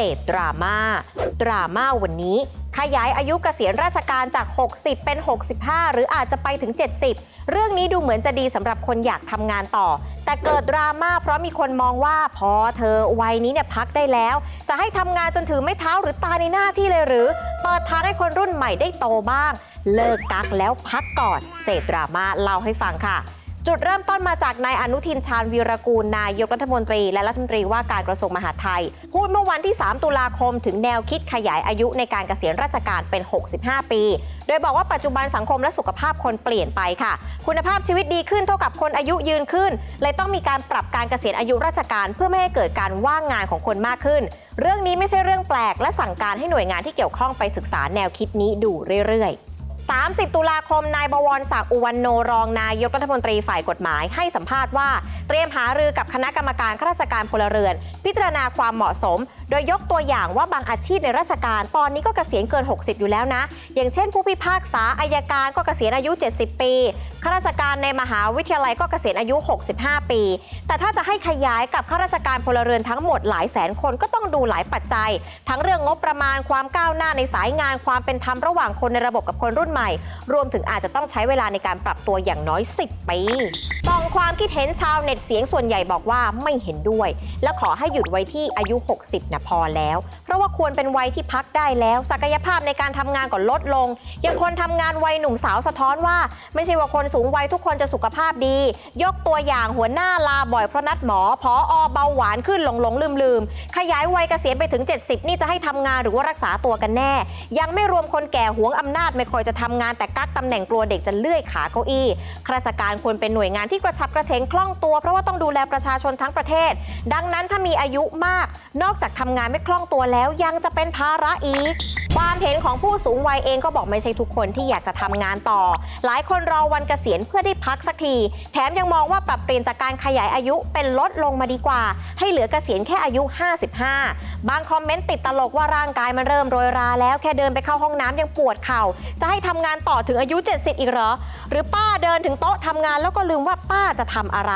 เสพดราม่า ดราม่าวันนี้ ขยายอายุเกษียณราชการจาก 60 เป็น 65 หรืออาจจะไปถึง 70 เรื่องนี้ดูเหมือนจะดีสำหรับคนอยากทำงานต่อ แต่เกิดดราม่าเพราะมีคนมองว่า พอเธอวัยนี้เนี่ยพักได้แล้ว จะให้ทำงานจนถือไม่เท้าหรือตาในหน้าที่เลยหรือ เปิดทางให้คนรุ่นใหม่ได้โตบ้าง เลิกกักแล้วพักก่อนเศษดราม่าเล่าให้ฟังค่ะ จุดเริ่มต้นมาจากนายอนุทินชาญวีรกูลนายกรัฐมนตรี และรัฐมนตรีว่าการกระทรวงมหาดไทย พูดเมื่อวันที่ 3 ตุลาคมถึงแนวคิดขยายอายุในการเกษียณราชการเป็น 65 ปี โดยบอกว่าปัจจุบันสังคมและสุขภาพคนเปลี่ยนไปค่ะ คุณภาพชีวิตดีขึ้นเท่ากับคนอายุยืนขึ้น เลยต้องมีการปรับการเกษียณอายุราชการ เพื่อไม่ให้เกิดการว่างงานของคนมากขึ้น เรื่องนี้ไม่ใช่เรื่องแปลก และสั่งการให้หน่วยงานที่เกี่ยวข้องไปศึกษาแนวคิดนี้ดูเรื่อยๆ 30 ตุลาคมนายบวรศักดิ์อุวันโนรองนายกรัฐมนตรีฝ่ายกฎหมายให้สัมภาษณ์ว่า เตรียมหารือกับคณะกรรมการข้าราชการพลเรือน พิจารณาความเหมาะสม โดยยกตัวอย่างว่าบางอาชีพในราชการตอนนี้ก็เกษียณเกิน 60 อยู่แล้วนะ อย่างเช่นผู้พิพากษาอายการก็เกษียณอายุ 70 ปี ข้าราชการในมหาวิทยาลัยก็เกษียณอายุ 65 ปี แต่ถ้าจะให้ขยายกับข้าราชการพลเรือนทั้งหมดหลายแสนคนก็ต้องดูหลายปัจจัย ทั้งเรื่องงบประมาณความก้าวหน้าในสายงานความเป็นธรรมระหว่างคนในระบบกับคนรุ่นใหม่ รวมถึงอาจจะต้องใช้เวลาในการปรับตัวอย่างน้อย 10 ปีส่องความคิดเห็นชาวเน็ตเสียงส่วนใหญ่บอกว่าไม่เห็นด้วย และขอให้หยุดไว้ที่อายุ 60นะพอแล้ว เพราะว่าควรเป็นวัยที่พักได้แล้ว ศักยภาพในการทำงานก็ลดลง อย่างคนทำงานวัยหนุ่มสาวสะท้อนว่า ไม่ใช่ว่าคนสูงวัยทุกคนจะสุขภาพดี ยกตัวอย่างหัวหน้าลาบ่อยเพราะนัดหมอพออเบาหวานขึ้นหลงหลงลืมลืมขยายวัยเกษียณไปถึง 70 นี่จะให้ทำงานหรือว่ารักษาตัวกันแน่ ยังไม่รวมคนแก่หวงอำนาจไม่ค่อยจะทำงานแต่กักตำแหน่งกลัวเด็กจะเลื่อยขาเก้าอี้ข้าราชการควรเป็นหน่วยงานที่กระชับกระเฉงคล่องตัว เพราะว่าต้องดูแลประชาชนทั้งประเทศ ดังนั้นถ้ามีอายุมาก นอกจากทำงานไม่คล่องตัวแล้วยังจะเป็นภาระอีกความเห็นของผู้สูงวัยเองก็บอกไม่ใช่ทุกคนที่อยากจะทำงานต่อ หลายคนรอวันเกษียณเพื่อได้พักสักที แถมยังมองว่าปรับเปลี่ยนจากการขยายอายุเป็นลดลงมาดีกว่า ให้เหลือเกษียณแค่อายุ 55 บางคอมเมนต์ติดตลกว่าร่างกายมันเริ่มโรยราแล้วแค่เดินไปเข้าห้องน้ำยังปวดเข่า จะให้ทำงานต่อถึงอายุ 70 อีกเหรอ หรือป้าเดินถึงโต๊ะทำงานแล้วก็ลืมว่าป้าจะทำอะไร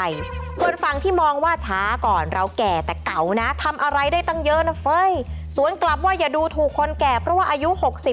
ส่วนฝั่งที่มองว่าช้าก่อนเราแก่แต่เก่านะทำอะไรได้ตั้งเยอะนะเฟ้ย สวนกลับว่าอย่าดูถูกคนแก่เพราะว่าอายุ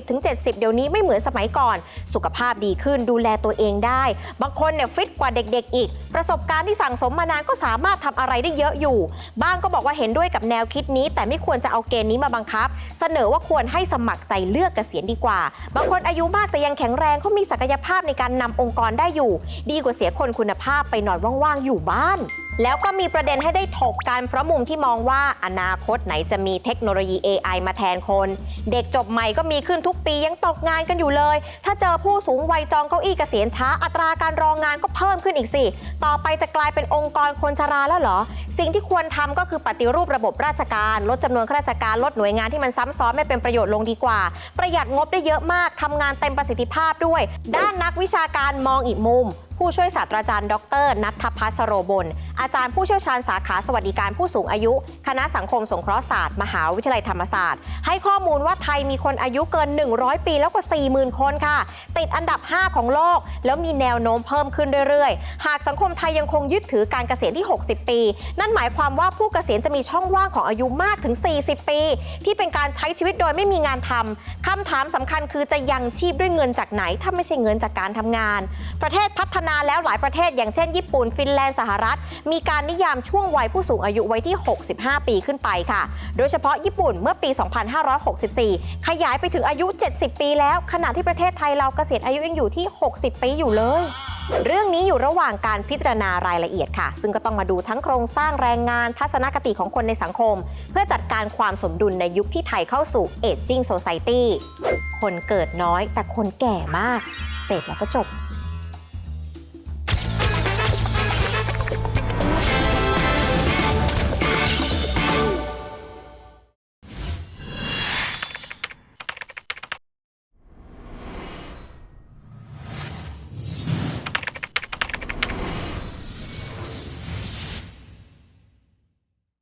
60-70 เดี๋ยวนี้ไม่เหมือนสมัยก่อน สุขภาพดีขึ้นดูแลตัวเองได้ บางคนเนี่ยฟิตกว่าเด็กๆ อีก ประสบการณ์ที่สั่งสมมานานก็สามารถทำอะไรได้เยอะอยู่ บ้างก็บอกว่าเห็นด้วยกับแนวคิดนี้ แต่ไม่ควรจะเอาเกณฑ์นี้มาบังคับ เสนอว่าควรให้สมัครใจเลือกเกษียณดีกว่า บางคนอายุมากแต่ยังแข็งแรงเขามีศักยภาพในการนำองค์กรได้อยู่ ดีกว่าเสียคนคุณภาพไปนอนว่างๆอยู่บ้านแล้วก็มีประเด็นให้ได้ถกกันเพราะมุมที่มองว่าอนาคตไหนจะมีเทคโนโลยี AI มาแทนคน เด็กจบใหม่ก็มีขึ้นทุกปียังตกงานกันอยู่เลย ถ้าเจอผู้สูงวัยจองเก้าอี้เกษียณช้าอัตราการรองงานก็เพิ่มขึ้นอีกสิ ต่อไปจะกลายเป็นองค์กรคนชราแล้วเหรอ สิ่งที่ควรทำก็คือปฏิรูประบบราชการลดจำนวนข้าราชการลดหน่วยงานที่มันซ้ำซ้อนไม่เป็นประโยชน์ลงดีกว่า ประหยัดงบได้เยอะมากทำงานเต็มประสิทธิภาพด้วย ด้านนักวิชาการมองอีกมุม ผู้ช่วยศาสตราจารย์ ดร นัทพัสโรบล อาจารย์ผู้เชี่ยวชาญสาขาสวัสดิการผู้สูงอายุ คณะสังคมสงเคราะห์ศาสตร์ มหาวิทยาลัยธรรมศาสตร์ ให้ข้อมูลว่าไทยมีคนอายุเกิน 100 ปีแล้วกว่า 40,000 คนค่ะ ติดอันดับ 5 ของโลก แล้วมีแนวโน้มเพิ่มขึ้นเรื่อยๆ หากสังคมไทยยังคงยึดถือการเกษียณที่ 60 ปี นั่นหมายความว่าผู้เกษียณจะมีช่องว่างของอายุมากถึง 40 ปี ที่เป็นการใช้ชีวิตโดยไม่มีงานทำคำถามสำคัญคือจะยังชีพด้วยเงินจากไหน ถ้าไม่ใช่เงินจากการทำงาน ประเทศพัฒนาแล้วหลายประเทศ อย่างเช่น ญี่ปุ่น ฟินแลนด์ สหรัฐ มีการนิยามช่วงวัยผู้สูงอายุไว้ที่ 65 ปีขึ้นไปค่ะ โดยเฉพาะญี่ปุ่นเมื่อปี 2564 ขยายไปถึงอายุ 70 ปีแล้ว ขณะที่ประเทศไทยเราเกษียณอายุยังอยู่ที่ 60 ปีอยู่เลย เรื่องนี้อยู่ระหว่างการพิจารณารายละเอียดค่ะ ซึ่งก็ต้องมาดูทั้งโครงสร้างแรงงานทัศนคติของคนในสังคม เพื่อจัดการความสมดุลในยุคที่ไทยเข้าสู่ Aging Society คนเกิดน้อยแต่คนแก่มาก เสร็จแล้วก็จบ